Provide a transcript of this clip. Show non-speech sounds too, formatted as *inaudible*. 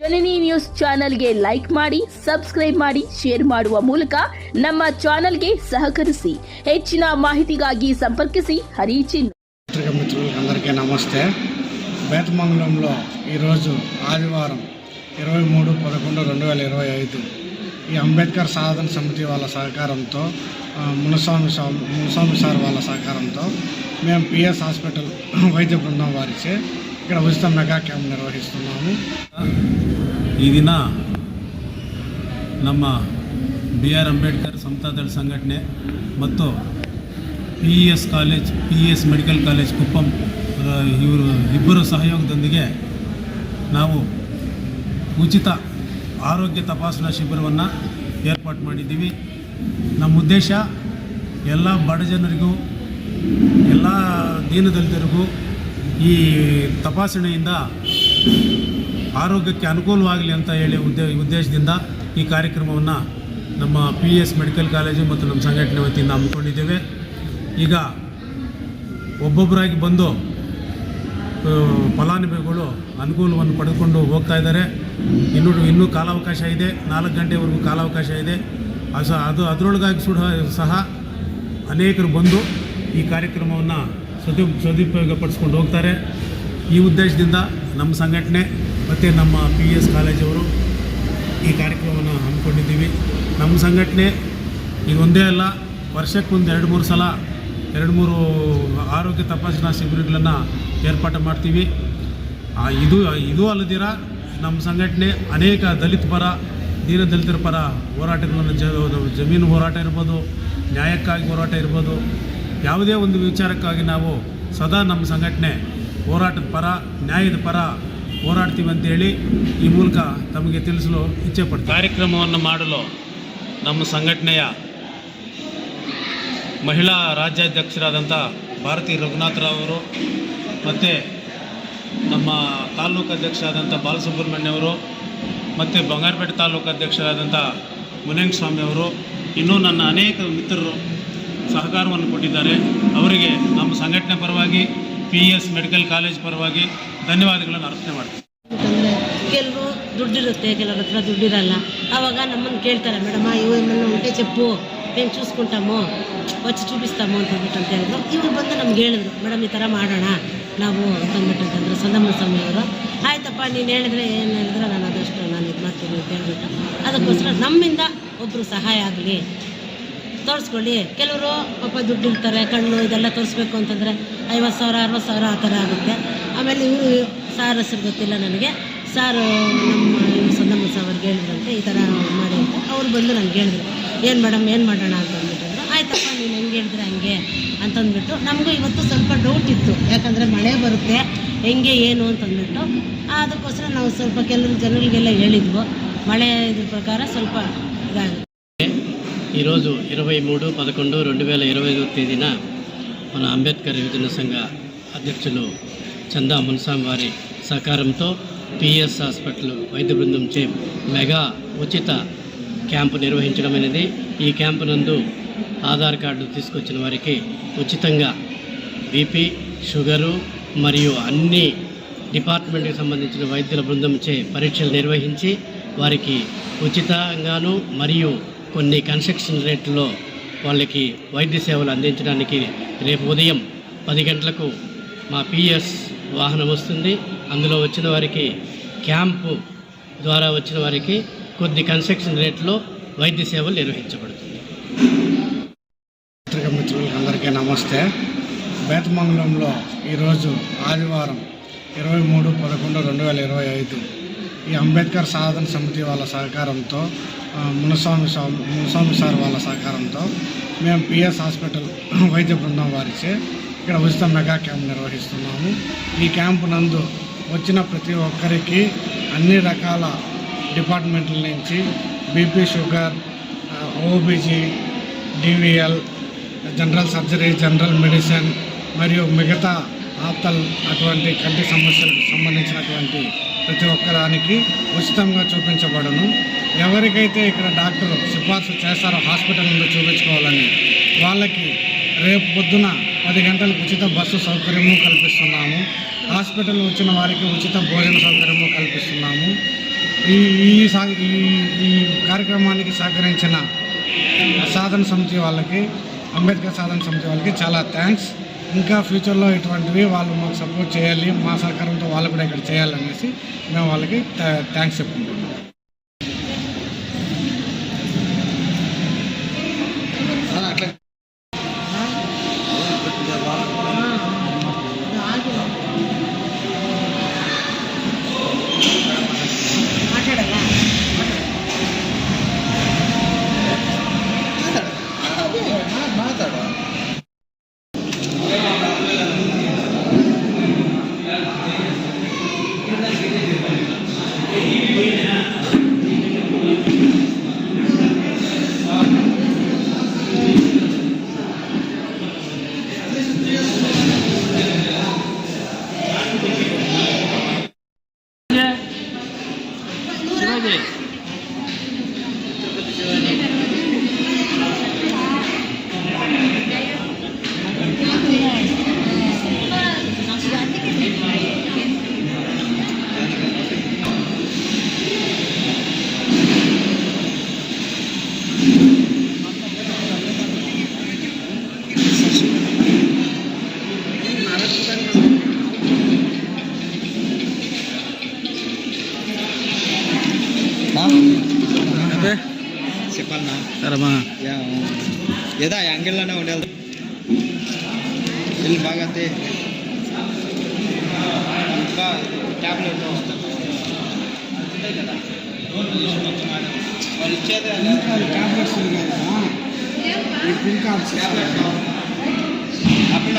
ಜನನಿ news ಚಾನೆಲ್ಗೆ like ಮಾಡಿ subscribe ಮಾಡಿ ಶೇರ್ ಮಾಡುವ ಮೂಲಕ ನಮ್ಮ ಚಾನೆಲ್ಗೆ ಸಹಕರಿಸಿ. ಹೆಚ್ಚಿನ ಮಾಹಿತಿಗಾಗಿ ಸಂಪರ್ಕಿಸಿ. ಹರಿಚಿನ್ పత్రిక మిత్రులందరికీ నమస్తే. బేతమంగళంలో ఈరోజు ఆదివారం ఇరవై మూడు పదకొండు రెండు వేల ఇరవై ఐదు ఈ అంబేద్కర్ సాధన సమితి వాళ్ళ సహకారంతో మునస్వామి స్వామి మునస్వామి సార్ వాళ్ళ సహకారంతో మేము పిఎస్ హాస్పిటల్ వైద్య బృందం వారిచే ఇక్కడ ఉచిత మెగా క్యాంప్ నిర్వహిస్తున్నాము ಈ ದಿನ ನಮ್ಮ ಬಿ ಆರ್ ಅಂಬೇಡ್ಕರ್ ಸಮತಾದಳ ಸಂಘಟನೆ ಮತ್ತು P E S college P E S medical college Kuppam ಆ, ಇವರು ಇಬ್ಬರು ಸಹಯೋಗದೊಂದಿಗೆ ನಾವು ಉಚಿತ ಆರೋಗ್ಯ ತಪಾಸಣಾ ಶಿಬಿರವನ್ನು ಏರ್ಪಾಡು ಮಾಡಿದ್ದೀವಿ ನಮ್ಮ ಉದ್ದೇಶ ಎಲ್ಲ ಬಡ ಜನರಿಗೂ ಎಲ್ಲ ದೀನದಲಿತರಿಗೂ ಈ ತಪಾಸಣೆಯಿಂದ ಆರೋಗ್ಯಕ್ಕೆ ಅನುಕೂಲವಾಗಲಿ ಅಂತ ಹೇಳಿ ಉದ್ದೇ, ಉದ್ದೇಶದಿಂದ ಈ ಕಾರ್ಯಕ್ರಮವನ್ನು ನಮ್ಮ ಪಿ ಎಸ್ ಮೆಡಿಕಲ್ ಕಾಲೇಜು ಮತ್ತು ನಮ್ಮ ಸಂಘಟನೆ ವತಿಯಿಂದ ಹಮ್ಮಿಕೊಂಡಿದ್ದೇವೆ. ಈಗ ಒಬ್ಬೊಬ್ಬರಾಗಿ ಬಂದು ಫಲಾನುಭವಿಗಳು ಅನುಕೂಲವನ್ನು ಪಡೆದುಕೊಂಡು ಹೋಗ್ತಾ ಇದ್ದಾರೆ. ಇನ್ನೂ ಇನ್ನೂ ಕಾಲಾವಕಾಶ ಇದೆ. ನಾಲ್ಕು ಗಂಟೆವರೆಗೂ ಕಾಲಾವಕಾಶ ಇದೆ. ಅದು ಅದು, ಅದರೊಳಗಾಗಿ ಸುಡ, ಸಹ ಅನೇಕರು ಬಂದು ಈ ಕಾರ್ಯಕ್ರಮವನ್ನು ಸದು ಸದುಪಯೋಗಪಡಿಸ್ಕೊಂಡು ಹೋಗ್ತಾರೆ. ಈ ಉದ್ದೇಶದಿಂದ ನಮ್ಮ ಸಂಘಟನೆ ಮತ್ತು ನಮ್ಮ ಪಿ ಎಸ್ ಕಾಲೇಜವರು ಈ ಕಾರ್ಯಕ್ರಮವನ್ನು ಹಮ್ಮಿಕೊಂಡಿದ್ದೀವಿ. ನಮ್ಮ ಸಂಘಟನೆ ಈಗ ಒಂದೇ ಅಲ್ಲ ವರ್ಷಕ್ಕೊಂದು ಎರಡು ಮೂರು ಸಲ, ಎರಡು ಮೂರು ಆರೋಗ್ಯ ತಪಾಸಣಾ ಶಿಬಿರಗಳನ್ನು ಏರ್ಪಾಟು ಮಾಡ್ತೀವಿ. ಇದು ಇದು ಅಲ್ಲದಿರ ನಮ್ಮ ಸಂಘಟನೆ ಅನೇಕ ದಲಿತ ಪರ ದೀನ ದಲಿತರ ಪರ ಹೋರಾಟಗಳನ್ನು ಜಮೀನು ಹೋರಾಟ ಇರ್ಬೋದು, ನ್ಯಾಯಕ್ಕಾಗಿ ಹೋರಾಟ ಇರ್ಬೋದು ಯಾವುದೇ ಒಂದು ವಿಚಾರಕ್ಕಾಗಿ ನಾವು ಸದಾ ನಮ್ಮ ಸಂಘಟನೆ ಹೋರಾಟದ ಪರ, ನ್ಯಾಯದ ಪರ ಹೋರಾಡ್ತೀವಿ ಅಂತೇಳಿ ಈ ಮೂಲಕ ತಮಗೆ ತಿಳಿಸಲು ಇಚ್ಛೆ ಪಡ್ತೀವಿ. ಕಾರ್ಯಕ್ರಮವನ್ನು ಮಾಡಲು ನಮ್ಮ ಸಂಘಟನೆಯ ಮಹಿಳಾ ರಾಜ್ಯಾಧ್ಯಕ್ಷರಾದಂಥ ಭಾರತಿ ರಘುನಾಥರಾವರು ಮತ್ತು ನಮ್ಮ ತಾಲೂಕು ಅಧ್ಯಕ್ಷರಾದಂಥ ಬಾಲಸುಬ್ರಹ್ಮಣ್ಯ ಅವರು ಮತ್ತು ಬಂಗಾರಪೇಟೆ ತಾಲೂಕು ಅಧ್ಯಕ್ಷರಾದಂಥ ಮುನೇಂಗ ಸ್ವಾಮಿ ಅವರು, ಇನ್ನೂ ನನ್ನ ಅನೇಕ ಮಿತ್ರರು ಸಹಕಾರವನ್ನು ಕೊಟ್ಟಿದ್ದಾರೆ ಅವರಿಗೆ ನಮ್ಮ ಸಂಘಟನೆ ಪರವಾಗಿ ಪಿ ಎಸ್ ಮೆಡಿಕಲ್ ಕಾಲೇಜ್ ಪರವಾಗಿ ಧನ್ಯವಾದಗಳನ್ನು ಅರ್ಪಣೆ ಮಾಡ್ತೀನಿ ಅಂತಂದರೆ ಕೆಲವು ದುಡ್ಡಿರುತ್ತೆ ಕೆಲವ್ರ ಹತ್ರ ದುಡ್ಡಿರಲ್ಲ ಆವಾಗ నమ్మని ಕೇಳ್ತಾರೆ మేడమా ఇవి ఏమన్నా ఉంటే చెప్పు మేము చూసుకుంటాము వచ్చి చూపిస్తాము ಅಂತ ಅಂದ್ಬಿಟ್ಟು ಅಂತ ಹೇಳಿದ್ರು ಇವ್ರು ಬಂದು ನಮ್ಗೆ ಹೇಳಿದ್ರು ಮೇಡಮ್ ಈ ಥರ ಮಾಡೋಣ ನಾವು ಅಂತಂದ್ಬಿಟ್ಟು ಅಂತಂದ್ರು ಸಂದಮ್ಮ ಸ್ವಾಮಿ ಅವರು ಆಯ್ತಪ್ಪ ನೀನು ಹೇಳಿದ್ರೆ ಏನು ಹೇಳಿದ್ರೆ ನಾನು ಅದಷ್ಟು ನಾನು ಇದು ಮಾಡ್ತೀನಿ ಅಂತ ಹೇಳ್ಬಿಟ್ಟು ಅದಕ್ಕೋಸ್ಕರ ನಮ್ಮಿಂದ ಒಬ್ಬರು ಸಹಾಯ ಆಗಲಿ ತೋರಿಸ್ಕೊಳ್ಳಿ. ಕೆಲವರು ಪಾಪ ದುಡ್ಡು ಇರ್ತಾರೆ ಕಣ್ಣು ಇದೆಲ್ಲ ತೋರಿಸ್ಬೇಕು ಅಂತಂದರೆ ಐವತ್ತು ಸಾವಿರ, ಅರವತ್ತು ಸಾವಿರ ಆ ಥರ ಆಗುತ್ತೆ. ಆಮೇಲೆ ಇವರು, ಸಾರ್ ಹೆಸರು ಗೊತ್ತಿಲ್ಲ ನನಗೆ. ಸಾರು ನಮ್ಮ ಸಂದಮ್ಮ ಸಾವ್ರಿಗೆ ಹೇಳಿದ್ರಂತೆ, ಈ ಥರ ಮಾಡಿ ಅಂತ. ಅವ್ರು ಬಂದು ನನಗೆ ಹೇಳಿದ್ರು, ಏನು ಮೇಡಮ್, ಏನು ಮಾಡೋಣ ಅಂತ ಅಂದ್ಬಿಟ್ಟಿದ್ರು. ಆಯ್ತಪ್ಪ, ನೀನು ಹೆಂಗೆ ಹೇಳಿದ್ರೆ ಹಂಗೆ? ಅಂತಂದ್ಬಿಟ್ಟು ನಮಗೂ ಇವತ್ತು ಸ್ವಲ್ಪ ಡೌಟ್ ಇತ್ತು. ಯಾಕಂದರೆ ಮಳೆ ಬರುತ್ತೆ, ಹೆಂಗೆ, ಏನು ಅಂತಂದ್ಬಿಟ್ಟು ಅದಕ್ಕೋಸ್ಕರ ನಾವು ಸ್ವಲ್ಪ ಕೆಲವು ಜನರಿಗೆಲ್ಲ ಹೇಳಿದ್ವು. ಮಳೆ ಇದ್ರ ಪ್ರಕಾರ ಸ್ವಲ್ಪ ಇದಾಗುತ್ತೆ. ఈరోజు ఇరవై మూడు పదకొండు రెండు వేల ఇరవై ఐదో తేదీన మన అంబేద్కర్ యువజన సంఘ అధ్యక్షులు చందా మున్సాం వారి సహకారంతో పిఎస్ హాస్పిటల్ వైద్య బృందం చే మెగా ఉచిత క్యాంపు నిర్వహించడం అనేది. ఈ క్యాంపు నందు ఆధార్ కార్డు తీసుకొచ్చిన వారికి ఉచితంగా బీపీ షుగరు మరియు అన్ని డిపార్ట్మెంట్కి సంబంధించిన వైద్యుల బృందంచే పరీక్షలు నిర్వహించి వారికి ఉచితంగాను మరియు కొన్ని కన్స్ట్రక్షన్ రేట్లో వాళ్ళకి వైద్య సేవలు అందించడానికి రేపు ఉదయం పది గంటలకు మా పిఎస్ వాహనం వస్తుంది. అందులో వచ్చిన వారికి క్యాంపు ద్వారా వచ్చిన వారికి కొద్ది కన్స్ట్రక్షన్ రేట్లో వైద్య సేవలు నిర్వహించబడుతుంది. పత్రిక మిత్రులకు అందరికీ నమస్తే. బేతమంగళంలో ఈరోజు ఆదివారం ఇరవై మూడు పదకొండు రెండు వేల ఇరవై ఐదు ఈ అంబేద్కర్ సాధన సమితి వాళ్ళ సహకారంతో మునస్వామి స్వామి మునస్వామి సార్ వాళ్ళ సహకారంతో మేము పిఎస్ హాస్పిటల్ *clears throat* వైద్య బృందం వారిచే ఇక్కడ ఉచిత మెగా క్యాంప్ నిర్వహిస్తున్నాము. ఈ క్యాంపు నందు వచ్చిన ప్రతి ఒక్కరికి అన్ని రకాల డిపార్ట్మెంట్ల నుంచి BP sugar OBG DVL general surgery general medicine మరియు మిగతా ఆప్తల్ అటువంటి కంటి సమస్యలకు సంబంధించినటువంటి ప్రతి ఒక్కదానికి ఉచితంగా చూపించబడను. ఎవరికైతే ఇక్కడ డాక్టర్లు సిఫార్సు చేస్తారో హాస్పిటల్ నుండి చూపించుకోవాలని వాళ్ళకి రేపు పొద్దున పది గంటలకు ఉచిత బస్సు సౌకర్యము కల్పిస్తున్నాము. హాస్పిటల్ వచ్చిన వారికి ఉచిత భోజన సౌకర్యము కల్పిస్తున్నాము. ఈ ఈ సా- ఈ ఈ కార్యక్రమానికి సహకరించిన సాధన సమితి వాళ్ళకి అంబేద్కర్ సాధన సమితి వాళ్ళకి చాలా థ్యాంక్స్. ఇంకా ఫ్యూచర్లో ఇటువంటివి వాళ్ళు మాకు సపోర్ట్ చేయాలి మా సహకారంతో వాళ్ళు కూడా ఇక్కడ చేయాలనేసి మేము వాళ్ళకి థ్యాంక్స్ చెప్పుకుంటున్నాం. అదే. చెప్పాలనా సరేమా ఏదా యాంగిల్లోనే ఉండేది వెళ్ళి బాగా అంతే ఇంకా ట్యాబ్లెట్ వాళ్ళు ఇచ్చేది ట్యాబ్లెట్స్ ఉన్నాయి కదా. ట్యాబ్లెట్స్ అప్పుడు